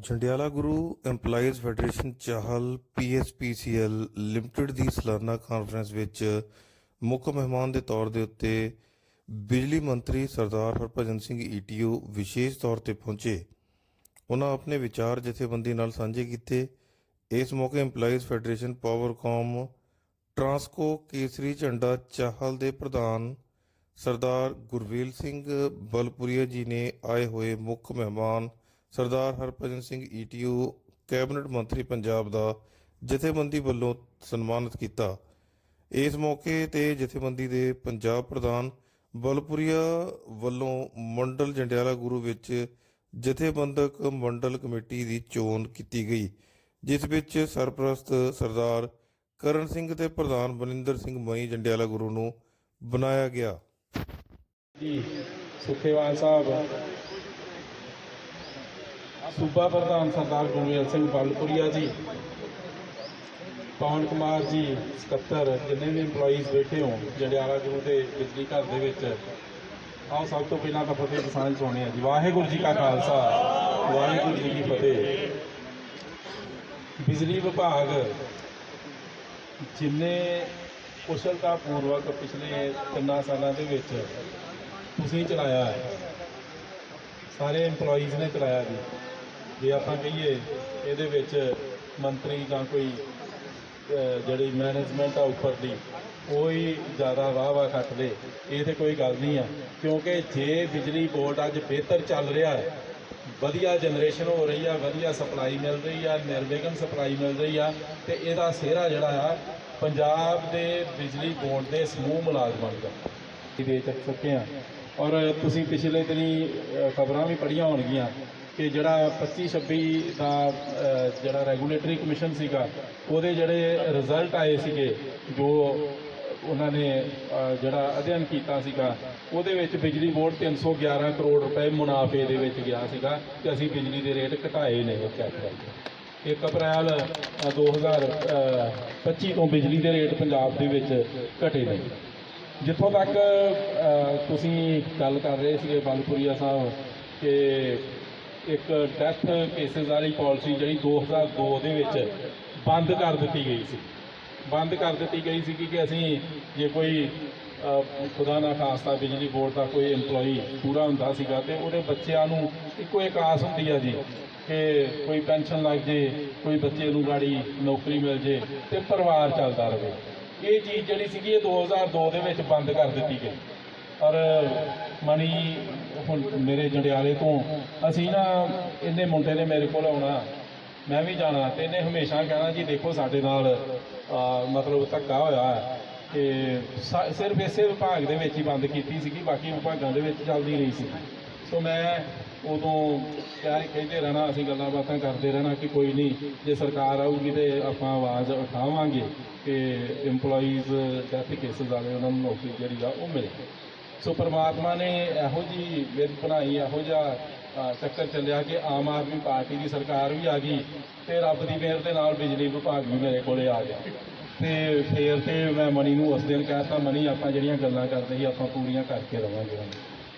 Jandiala Guru EMPLOYEES federation Chahal PSPCL limited ਦੀ ਸਾਲਾਨਾ conference ਵਿੱਚ ਮੁੱਖ ਮਹਿਮਾਨ ਦੇ ਤੌਰ ਦੇ ਉੱਤੇ ਬਿਜਲੀ ਮੰਤਰੀ ਸਰਦਾਰ ਹਰਭਜਨ ਸਿੰਘ ਈਟੀਓ ਵਿਸ਼ੇਸ਼ ਤੌਰ ਤੇ ਪਹੁੰਚੇ। ਉਹਨਾਂ ਆਪਣੇ ਵਿਚਾਰ ਜਥੇਬੰਦੀ ਨਾਲ ਸਾਂਝੇ ਕੀਤੇ। ਇਸ ਮੌਕੇ EMPLOYEES ਫੈਡਰੇਸ਼ਨ ਪਾਵਰਕਾਮ ਟਰਾਂਸਕੋ ਕੇਸਰੀ ਝੰਡਾ ਚਾਹਲ ਦੇ ਪ੍ਰਧਾਨ ਸਰਦਾਰ ਗੁਰਵੀਲ ਸਿੰਘ ਬਲਪੁਰੀਆ ਜੀ ਨੇ ਆਏ ਹੋਏ ਮੁੱਖ ਮਹਿਮਾਨ ਸਰਦਾਰ ਹਰਭਜਨ ਸਿੰਘ ਈਟੀਓ ਕੈਬਨਿਟ ਮੰਤਰੀ ਪੰਜਾਬ ਦਾ ਜਥੇਬੰਦੀ ਵੱਲੋਂ ਸਨਮਾਨਿਤ ਕੀਤਾ। ਇਸ ਮੌਕੇ ਤੇ ਜਥੇਬੰਦੀ ਦੇ ਪੰਜਾਬ ਪ੍ਰਧਾਨ ਬਲਪੁਰੀਆ ਵੱਲੋਂ ਮੰਡਲ ਜੰਡਿਆਲਾ ਗੁਰੂ ਵਿੱਚ ਜਥੇਬੰਦਕ ਮੰਡਲ ਕਮੇਟੀ ਦੀ ਚੋਣ ਕੀਤੀ ਗਈ, ਜਿਸ ਵਿੱਚ ਸਰਪ੍ਰਸਤ ਸਰਦਾਰ ਕਰਨ ਸਿੰਘ ਤੇ ਪ੍ਰਧਾਨ ਬਨਿੰਦਰ ਸਿੰਘ ਮਈ ਜੰਡਿਆਲਾ ਗੁਰੂ ਨੂੰ ਬਣਾਇਆ ਗਿਆ। ਜੀ, ਸੁਖੇਵਾਲ ਸਾਹਿਬ ਸੂਬਾ ਪ੍ਰਧਾਨ ਸਰਦਾਰ ਗੁਰਮੇਲ ਸਿੰਘ ਬਲਪੁਰੀਆ ਜੀ, ਪਵਨ ਕੁਮਾਰ ਜੀ, ਸਕੱਤਰ, ਜਿੰਨੇ ਵੀ EMPLOYEES ਬੈਠੇ ਹੋ ਜੰਡਿਆਲਾ ਗੁਰੂ ਦੇ ਬਿਜਲੀ ਘਰ ਦੇ ਵਿੱਚ ਆਓ ਸਭ ਤੋਂ ਪਹਿਲਾਂ ਤਾਂ ਫਤਿਹ ਕਿਸਾਨ ਚਾਹੁੰਦੇ ਆ ਜੀ। ਵਾਹਿਗੁਰੂ ਜੀ ਕਾ ਖਾਲਸਾ, ਵਾਹਿਗੁਰੂ ਜੀ ਕੀ ਫਤਿਹ। ਬਿਜਲੀ ਵਿਭਾਗ ਜਿੰਨੇ ਕੁਸ਼ਲਤਾ ਪੂਰਵਕ ਪਿਛਲੇ ਤਿੰਨਾਂ ਸਾਲਾਂ ਦੇ ਵਿੱਚ ਤੁਸੀਂ ਚਲਾਇਆ ਹੈ, ਸਾਰੇ EMPLOYEES ਨੇ ਚਲਾਇਆ ਜੀ। ਜੇ ਆਪਾਂ ਕਹੀਏ ਇਹਦੇ ਵਿੱਚ ਮੰਤਰੀ ਜਾਂ ਕੋਈ ਜਿਹੜੀ ਮੈਨੇਜਮੈਂਟ ਆ ਉੱਪਰ ਦੀ ਕੋਈ ਜ਼ਿਆਦਾ ਵਾਹ ਵਾਹ ਖੱਟ ਇਹ ਤੇ ਕੋਈ ਗੱਲ ਨਹੀਂ ਆ। ਕਿਉਂਕਿ ਜੇ ਬਿਜਲੀ ਬੋਰਡ ਅੱਜ ਬਿਹਤਰ ਚੱਲ ਰਿਹਾ ਹੈ, ਵਧੀਆ ਜਨਰੇਸ਼ਨ ਹੋ ਰਹੀ ਆ, ਵਧੀਆ ਸਪਲਾਈ ਮਿਲ ਰਹੀ ਆ, ਨਿਰਵਿਘਨ ਸਪਲਾਈ ਮਿਲ ਰਹੀ ਆ, ਤੇ ਇਹਦਾ ਸਿਹਰਾ ਜਿਹੜਾ ਆ, ਪੰਜਾਬ ਦੇ ਬਿਜਲੀ ਬੋਰਡ ਦੇ ਸਮੂਹ ਮੁਲਾਜ਼ਮਾਂ ਦਾ। ਦੇ ਚੱਕ ਸਕੇ ਆ। ਔਰ ਤੁਸੀਂ ਪਿਛਲੇ ਦਿਨੀ ਖਬਰਾਂ ਵੀ ਪੜ੍ਹੀਆਂ ਹੋਣਗੀਆਂ। ਕਿ ਜਿਹੜਾ 25 26 ਦਾ ਜਿਹੜਾ ਰੈਗੂਲੇਟਰੀ ਕਮਿਸ਼ਨ ਸੀਗਾ ਉਹਦੇ ਜਿਹੜੇ ਰਿਜ਼ਲਟ ਆਏ ਸੀਗੇ ਜੋ ਉਹਨਾਂ ਨੇ ਜਿਹੜਾ ਅਧਿਐਨ ਕੀਤਾ ਸੀਗਾ ਉਹਦੇ ਵਿੱਚ ਬਿਜਲੀ ਬੋਰਡ 311 ਕਰੋੜ ਰੁਪਏ ਮੁਨਾਫੇ ਦੇ ਵਿੱਚ ਗਿਆ ਸੀਗਾ ਕਿ ਅਸੀਂ ਬਿਜਲੀ ਦੇ ਰੇਟ ਘਟਾਏ ਨੇ ਚੈੱਕ ਕਰਕੇ 1 ਅਪ੍ਰੈਲ ਅ, 2025 ਤੋਂ ਬਿਜਲੀ ਦੇ ਰੇਟ ਪੰਜਾਬ ਦੇ ਵਿੱਚ ਘਟੇ ਨੇ। ਜਿੱਥੋਂ ਤੱਕ ਤੁਸੀਂ ਗੱਲ ਕਰ ਰਹੇ ਸੀਗੇ ਬਲਪੁਰੀਆ ਸਾਹਿਬ ਕਿ ਇੱਕ ਡੈਥ ਕੇਸਿਸ ਵਾਲੀ ਪਾਲਿਸੀ ਜਿਹੜੀ 2002 ਦੇ ਵਿੱਚ ਬੰਦ ਕਰ ਦਿੱਤੀ ਗਈ ਸੀ। ਬੰਦ ਕਰ ਦਿੱਤੀ ਗਈ ਸੀ ਕਿ ਅਸੀਂ ਜੇ ਕੋਈ ਖੁਦਾ ਨਾ ਖਾਸਤਾ ਬਿਜਲੀ ਬੋਰਡ ਦਾ ਕੋਈ EMPLOYEE ਪੂਰਾ ਹੁੰਦਾ ਸੀਗਾ ਤੇ ਉਹਦੇ ਬੱਚਿਆਂ ਨੂੰ ਇੱਕੋ ਇੱਕ ਆਸ ਹੁੰਦੀ ਆ ਜੀ ਕਿ ਕੋਈ ਪੈਨਸ਼ਨ ਲੱਗ ਜੇ, ਕੋਈ ਬੱਚੇ ਨੂੰ ਗਾੜੀ ਨੌਕਰੀ ਮਿਲ ਜੇ ਤੇ ਪਰਿਵਾਰ ਚੱਲਦਾ ਰਹੇ। ਇਹ ਚੀਜ਼ ਜਿਹੜੀ ਸੀਗੀ ਇਹ 2002 ਦੇ ਵਿੱਚ ਬੰਦ ਕਰ ਦਿੱਤੀ ਗਈ। ਔਰ ਮਣੀ, ਹੁਣ ਮੇਰੇ ਜੰਡਿਆਲੇ ਤੋਂ ਅਸੀਂ ਨਾ ਇਹਨੇ ਮੁੰਡੇ ਨੇ ਮੇਰੇ ਕੋਲ ਆਉਣਾ, ਮੈਂ ਵੀ ਜਾਣਾ ਤੇ ਇਹਨੇ ਹਮੇਸ਼ਾ ਕਹਿਣਾ ਜੀ ਦੇਖੋ ਸਾਡੇ ਨਾਲ ਮਤਲਬ ਧੱਕਾ ਹੋਇਆ ਹੈ ਤੇ ਸਾ- ਸਿਰਫ ਇਸੇ ਵਿਭਾਗ ਦੇ ਵਿੱਚ ਹੀ ਬੰਦ ਕੀਤੀ ਸੀਗੀ, ਬਾਕੀ ਵਿਭਾਗਾਂ ਦੇ ਵਿੱਚ ਚੱਲਦੀ ਰਹੀ ਸੀ। ਸੋ ਮੈਂ ਉਦੋਂ ਕਹਿ ਕਹਿੰਦੇ ਰਹਿਣਾ, ਅਸੀਂ ਗੱਲਾਂ ਬਾਤਾਂ ਕਰਦੇ ਰਹਿਣਾ ਕਿ ਕੋਈ ਨਹੀਂ, ਜੇ ਸਰਕਾਰ ਆਊਗੀ ਤੇ ਆਪਾਂ ਆਵਾਜ਼ ਉਠਾਵਾਂਗੇ ਕਿ EMPLOYEES ਡੈਥ ਕੇਸਿਸ ਵਾਲੇ ਉਹਨਾਂ ਨੂੰ ਨੌਕਰੀ ਜਿਹੜੀ ਆ ਉਹ ਮਿਲੇ। ਸੋ ਪ੍ਰਮਾਤਮਾ ਨੇ ਇਹੋ ਜੀ ਵਿਧ ਬਣਾਈ, ਇਹੋ ਜਿਹਾ ਚੱਕਰ ਚੱਲਿਆ ਕਿ ਆਮ ਆਦਮੀ ਪਾਰਟੀ ਦੀ ਸਰਕਾਰ ਵੀ ਆ ਗਈ ਤੇ ਰੱਬ ਦੀ ਮਿਹਰ ਦੇ ਨਾਲ ਬਿਜਲੀ ਵਿਭਾਗ ਵੀ ਮੇਰੇ ਕੋਲੇ ਆ ਗਿਆ। ਤੇ ਫੇਰ ਤੇ ਮੈਂ ਮਣੀ ਨੂੰ ਉਸ ਦਿਨ ਕਹਿਤਾ, ਮਣੀ, ਆਪਾਂ ਜਿਹੜੀਆਂ ਗੱਲਾਂ ਕਰਦੇ ਸੀ, ਆਪਾਂ ਪੂਰੀਆਂ ਕਰਕੇ ਰਵਾਂਗੇ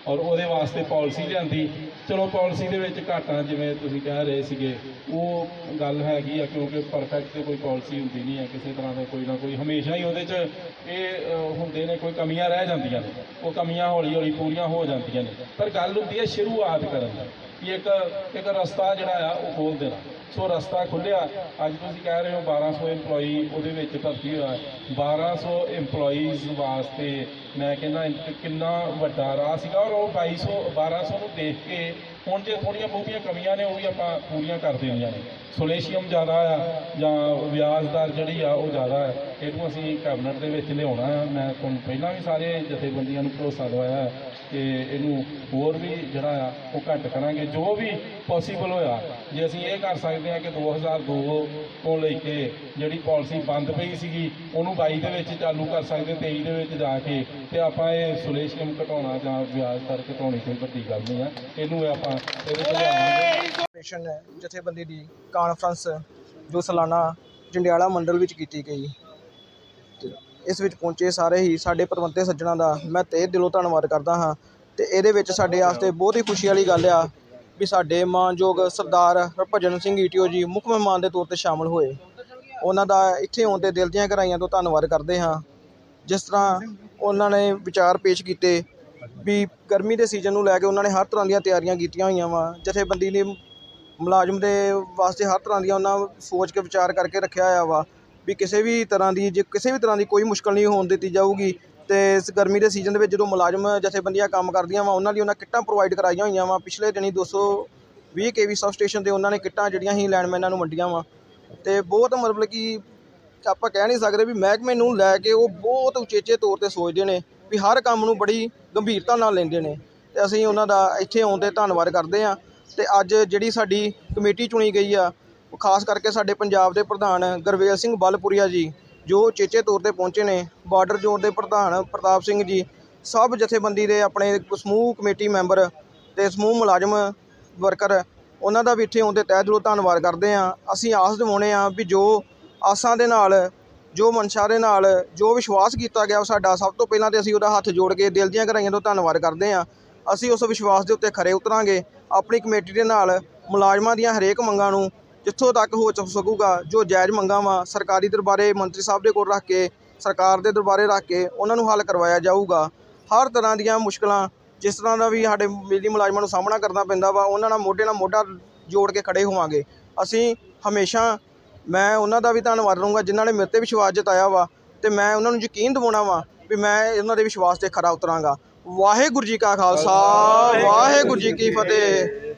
ਔਰ ਉਹਦੇ ਵਾਸਤੇ ਪਾਲਿਸੀ ਲਿਆਂਦੀ। ਚਲੋ ਪਾਲਿਸੀ ਦੇ ਵਿੱਚ ਘਾਟਾਂ ਜਿਵੇਂ ਤੁਸੀਂ ਕਹਿ ਰਹੇ ਸੀਗੇ, ਉਹ ਗੱਲ ਹੈਗੀ ਆ ਕਿਉਂਕਿ ਪਰਫੈਕਟ ਤੇ ਕੋਈ ਪਾਲਿਸੀ ਹੁੰਦੀ ਨਹੀਂ ਹੈ, ਕਿਸੇ ਤਰ੍ਹਾਂ ਦਾ ਕੋਈ ਨਾ ਕੋਈ, ਹਮੇਸ਼ਾ ਹੀ ਉਹਦੇ 'ਚ ਇਹ ਹੁੰਦੇ ਨੇ, ਕੋਈ ਕਮੀਆਂ ਰਹਿ ਜਾਂਦੀਆਂ ਨੇ। ਉਹ ਕਮੀਆਂ ਹੌਲੀ ਹੌਲੀ ਪੂਰੀਆਂ ਹੋ ਜਾਂਦੀਆਂ ਨੇ। ਪਰ ਗੱਲ ਹੁੰਦੀ ਹੈ ਸ਼ੁਰੂਆਤ ਕਰਨ ਦੀ। ਕਿ ਇੱਕ ਇੱਕ ਰਸਤਾ ਜਿਹੜਾ ਆ, ਉਹ ਖੋਲ ਦੇਣਾ। ਸੋ ਰਸਤਾ ਖੁੱਲਿਆ ਅੱਜ ਤੁਸੀਂ ਕਹਿ ਰਹੇ ਹੋ 1200 EMPLOYEE ਉਹਦੇ ਵਿੱਚ ਭਰਤੀ ਹੋਇਆ 1200 EMPLOYEES ਵਾਸਤੇ ਮੈਂ ਕਹਿੰਦਾ ਕਿੰਨਾ ਵੱਡਾ ਰਾਹ ਸੀਗਾ ਔਰ ਉਹ 2200 1200 ਨੂੰ ਦੇਖ ਕੇ ਹੁਣ ਜੇ ਥੋੜੀਆਂ ਬਹੁਤੀਆਂ ਕਮੀਆਂ ਨੇ, ਉਹ ਵੀ ਆਪਾਂ ਪੂਰੀਆਂ ਕਰ ਦੇਣੀਆਂ ਨੇ ਸੋਲੇਸ਼ੀਅਮ ਜ਼ਿਆਦਾ ਆ ਜਾਂ ਵਿਆਜ ਦਰ ਜਿਹੜੀ ਆ, ਉਹ ਜ਼ਿਆਦਾ ਹੈ ਇਹਨੂੰ ਅਸੀਂ ਕੈਬਨਿਟ ਦੇ ਵਿੱਚ ਲਿਆਉਣਾ ਆ। ਮੈਂ ਤੁਹਾਨੂੰ ਪਹਿਲਾਂ ਵੀ ਸਾਰੇ ਜਥੇਬੰਦੀਆਂ ਨੂੰ ਭਰੋਸਾ ਦਵਾਇਆ ਕਿ ਇਹਨੂੰ ਹੋਰ ਵੀ ਜਿਹੜਾ ਆ, ਉਹ ਘੱਟ ਕਰਾਂਗੇ। ਜੋ ਵੀ ਪੋਸੀਬਲ ਹੋਇਆ, ਜੇ ਅਸੀਂ ਇਹ ਕਰ ਸਕਦੇ ਹਾਂ ਕਿ 2002 ਤੋਂ ਲੈ ਕੇ ਜਿਹੜੀ ਪਾਲਿਸੀ ਬੰਦ ਪਈ ਸੀਗੀ, ਉਹਨੂੰ 22 ਦੇ ਵਿੱਚ ਚਾਲੂ ਕਰ ਸਕਦੇ 23 ਦੇ ਵਿੱਚ ਜਾ ਕੇ। ਤੇ ਆਪਾਂ ਇਹ ਸੋਲੇਸ਼ੀਅਮ ਘਟਾਉਣਾ ਜਾਂ ਵਿਆਜ ਦਰ ਘਟਾਉਣੀ ਕੋਈ ਵੱਡੀ ਗੱਲ ਨਹੀਂ ਆ। ਇਹਨੂੰ ਆਪਾਂ ਇਹਦੇ ਚ ਲਿਆਵਾਂਗੇ ਜਥੇਬੰਦੀ ਦੀ ਕਾਨਫਰੰਸ ਜੋ ਸਾਲਾਨਾ ਜੰਡਿਆਲਾ ਮੰਡਲ ਵਿੱਚ ਕੀਤੀ ਗਈ। ਇਸ ਵਿੱਚ ਪਹੁੰਚੇ ਸਾਰੇ ਹੀ ਸਾਡੇ ਪਰਵੰਤੇ ਸੱਜਣਾ ਦਾ ਮੈਂ ਤਹਿ ਦਿਲੋਂ ਧੰਨਵਾਦ ਕਰਦਾ ਹਾਂ ਤੇ ਇਹਦੇ ਵਿੱਚ ਸਾਡੇ ਵਾਸਤੇ ਬਹੁਤ ਹੀ ਖੁਸ਼ੀ ਵਾਲੀ ਗੱਲ ਆ ਵੀ ਸਾਡੇ ਮਾਨਯੋਗ ਸਰਦਾਰ ਹਰਭਜਨ ਸਿੰਘ ਈਟੀਓ ਜੀ ਮੁੱਖ ਮਹਿਮਾਨ ਦੇ ਤੌਰ ਤੇ ਸ਼ਾਮਲ ਹੋਏ। ਉਹਨਾਂ ਦਾ ਇੱਥੇ ਆਉਣ ਤੇ ਦਿਲ ਦੀਆਂ ਗਹਿਰਾਈਆਂ ਤੋਂ ਧੰਨਵਾਦ ਕਰਦੇ ਹਾਂ। ਜਿਸ ਤਰ੍ਹਾਂ ਉਹਨਾਂ ਨੇ ਵਿਚਾਰ ਪੇਸ਼ ਕੀਤੇ ਵੀ ਗਰਮੀ ਦੇ ਸੀਜ਼ਨ ਨੂੰ ਲੈ ਕੇ ਉਹਨਾਂ ਨੇ ਹਰ ਤਰ੍ਹਾਂ ਦੀਆਂ ਤਿਆਰੀਆਂ ਕੀਤੀਆਂ ਹੋਈਆਂ ਵਾ। ਜਥੇਬੰਦੀ ਨੇ ਮੁਲਾਜ਼ਮ ਦੇ ਵਾਸਤੇ ਹਰ ਤਰ੍ਹਾਂ ਦੀਆਂ ਉਹਨਾਂ ਸੋਚ ਕੇ ਵਿਚਾਰ ਕਰਕੇ ਰੱਖਿਆ ਹੋਇਆ ਵਾ ਵੀ ਕਿਸੇ ਵੀ ਤਰ੍ਹਾਂ ਦੀ ਜੇ ਕਿਸੇ ਵੀ ਤਰ੍ਹਾਂ ਦੀ ਕੋਈ ਮੁਸ਼ਕਲ ਨਹੀਂ ਹੋਣ ਦਿੱਤੀ ਜਾਊਗੀ ਅਤੇ ਇਸ ਗਰਮੀ ਦੇ ਸੀਜ਼ਨ ਦੇ ਵਿੱਚ ਜਦੋਂ ਮੁਲਾਜ਼ਮ ਜਥੇਬੰਦੀਆਂ ਕੰਮ ਕਰਦੀਆਂ ਵਾ, ਉਹਨਾਂ ਲਈ ਉਹਨਾਂ ਕਿੱਟਾਂ ਪ੍ਰੋਵਾਈਡ ਕਰਾਈਆਂ ਹੋਈਆਂ ਵਾ। ਪਿਛਲੇ ਦਿਨੀ ਦੋ ਸੌ ਵੀਹ ਕੇ ਵੀ ਸਬ ਸਟੇਸ਼ਨ ਤੇ ਉਹਨਾਂ ਨੇ ਕਿੱਟਾਂ ਜਿਹੜੀਆਂ ਹੀ ਲੈਂਡਮੈਨਾਂ ਨੂੰ ਵੰਡੀਆਂ ਵਾ। ਅਤੇ ਬਹੁਤ ਮਤਲਬ ਕਿ ਆਪਾਂ ਕਹਿ ਨਹੀਂ ਸਕਦੇ ਵੀ ਮਹਿਕਮੇ ਨੂੰ ਲੈ ਕੇ ਉਹ ਬਹੁਤ ਉਚੇਚੇ ਤੌਰ ਤੇ ਸੋਚਦੇ ਨੇ ਵੀ ਹਰ ਕੰਮ ਨੂੰ ਬੜੀ ਗੰਭੀਰਤਾ ਨਾਲ ਲੈਂਦੇ ਨੇ ਅਤੇ ਅਸੀਂ ਉਹਨਾਂ ਦਾ ਇੱਥੇ ਆਉਣ ਤੇ ਧੰਨਵਾਦ ਕਰਦੇ ਹਾਂ ਅਤੇ ਅੱਜ ਜਿਹੜੀ ਸਾਡੀ ਕਮੇਟੀ ਚੁਣੀ ਗਈ ਆ ਉਹ ਖਾਸ ਕਰਕੇ ਸਾਡੇ ਪੰਜਾਬ ਦੇ ਪ੍ਰਧਾਨ ਗੁਰਵੇਲ ਸਿੰਘ ਬਲਪੁਰੀਆ ਜੀ, ਜੋ ਚੇਚੇ ਤੌਰ ਤੇ ਪਹੁੰਚੇ ਨੇ, ਬਾਰਡਰ ਜ਼ੋਨ ਦੇ ਪ੍ਰਧਾਨ ਪ੍ਰਤਾਪ ਸਿੰਘ ਜੀ, ਸਭ ਜਥੇਬੰਦੀ ਦੇ ਆਪਣੇ ਸਮੂਹ ਕਮੇਟੀ ਮੈਂਬਰ ਅਤੇ ਸਮੂਹ ਮੁਲਾਜ਼ਮ ਵਰਕਰ, ਉਹਨਾਂ ਦਾ ਵੀ ਇੱਥੇ ਆਉਣ ਤੇ ਤਹਿ ਦਿਲੋਂ ਧੰਨਵਾਦ ਕਰਦੇ ਹਾਂ। ਅਸੀਂ ਆਸ ਦਿਵਾਉਂਦੇ ਹਾਂ ਵੀ ਜੋ ਆਸਾਂ ਦੇ ਨਾਲ ਜੋ ਮਨਸ਼ਾ ਦੇ ਨਾਲ ਜੋ ਵਿਸ਼ਵਾਸ ਕੀਤਾ ਗਿਆ ਉਹ ਸਾਡਾ, ਸਭ ਤੋਂ ਪਹਿਲਾਂ ਤੇ ਅਸੀਂ ਉਹਦਾ ਹੱਥ ਜੋੜ ਕੇ ਦਿਲ ਦੀਆਂ ਗਹਿਰਾਈਆਂ ਤੋਂ ਧੰਨਵਾਦ ਕਰਦੇ ਹਾਂ। ਅਸੀਂ ਉਸ ਵਿਸ਼ਵਾਸ ਦੇ ਉੱਤੇ ਖਰੇ ਉਤਰਾਂਗੇ। ਆਪਣੀ ਕਮੇਟੀ ਦੇ ਨਾਲ ਮੁਲਾਜ਼ਮਾਂ ਦੀਆਂ ਹਰੇਕ ਮੰਗਾਂ ਨੂੰ ਜਿੱਥੋਂ ਤੱਕ ਹੋ ਸਕੂਗਾ, ਜੋ ਜਾਇਜ਼ ਮੰਗਾਂ ਵਾ, ਸਰਕਾਰੀ ਦਰਬਾਰੇ ਮੰਤਰੀ ਸਾਹਿਬ ਦੇ ਕੋਲ ਰੱਖ ਕੇ, ਸਰਕਾਰ ਦੇ ਦਰਬਾਰੇ ਰੱਖ ਕੇ ਉਹਨਾਂ ਨੂੰ ਹੱਲ ਕਰਵਾਇਆ ਜਾਊਗਾ। ਹਰ ਤਰ੍ਹਾਂ ਦੀਆਂ ਮੁਸ਼ਕਲਾਂ, ਜਿਸ ਤਰ੍ਹਾਂ ਦਾ ਵੀ ਸਾਡੇ ਬਿਜਲੀ ਮੁਲਾਜ਼ਮਾਂ ਨੂੰ ਸਾਹਮਣਾ ਕਰਨਾ ਪੈਂਦਾ ਵਾ, ਉਹਨਾਂ ਨਾਲ ਮੋਢੇ ਨਾਲ ਮੋਢਾ ਜੋੜ ਕੇ ਖੜੇ ਹੋਵਾਂਗੇ। ਅਸੀਂ ਹਮੇਸ਼ਾ ਮੈਂ ਉਹਨਾਂ ਦਾ ਵੀ ਧੰਨਵਾਦ ਕਰੂੰਗਾ ਜਿਨ੍ਹਾਂ ਨੇ ਮੇਰੇ ਤੇ ਵਿਸ਼ਵਾਸ ਜਤਾਇਆ ਵਾ ਤੇ ਮੈਂ ਉਹਨਾਂ ਨੂੰ ਯਕੀਨ ਦਿਵਾਉਣਾ ਵਾ ਵੀ ਮੈਂ ਉਹਨਾਂ ਦੇ ਵਿਸ਼ਵਾਸ ਤੇ ਖਰਾ ਉਤਰਾਂਗਾ। ਵਾਹਿਗੁਰੂ ਜੀ ਕਾ ਖਾਲਸਾ ਵਾਹਿਗੁਰੂ ਜੀ ਕੀ ਫਤਿਹ।